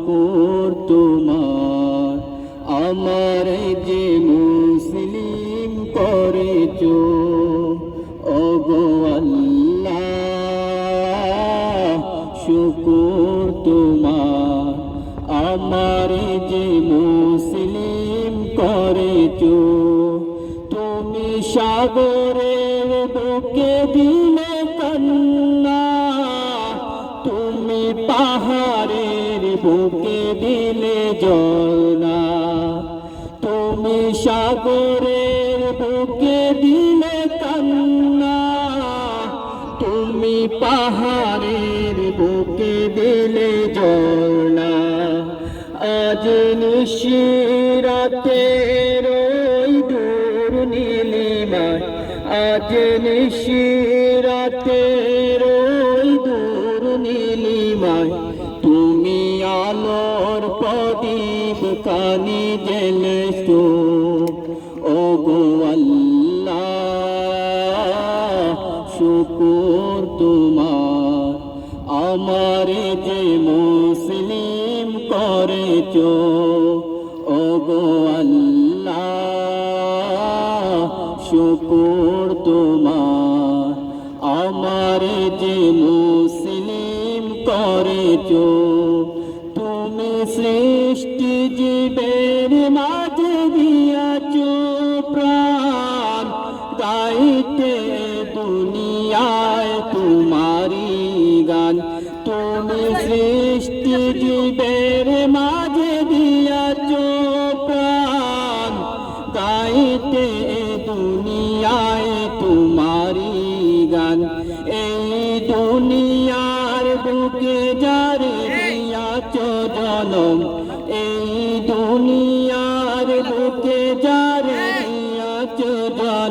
শুকুর তোমার। আমার যে মুসলিম করেছ আল্লাহ, শুকুর তোমার। আমার যে মুসলিম করেছ, তুমি সাগরের বুকে দিলে কন্যা তুমি পাহাড়ের বুকে দিলে জলনা তুমি সাগরের বুকে দিলে কন্যা তুমি পাহাড়ের বুকে দিলে জলনা আজ নিশিরাতের ওই দূর নীলিমায় আজ নিশিরাতের প্রদীপ কানি জেলেছো ও গো শুকুর তোমার। আমার যে মুসলিম করেছ ও গো শুকুর তোমার। আমার যে মুসলিম করেছ, তুমি সৃষ্টি জীবের মাঝে দিয়াছো প্রাণ, গাইতে দুনিয়ায় তোমারি গান। তুমি সৃষ্টি জীবের মাঝে দিয়াছো প্রাণ, গাইতে দুনিয়ায় তোমারি গান। এই দুনিয়ার বুকে যারে দিয়াছো জনম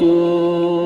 করেছ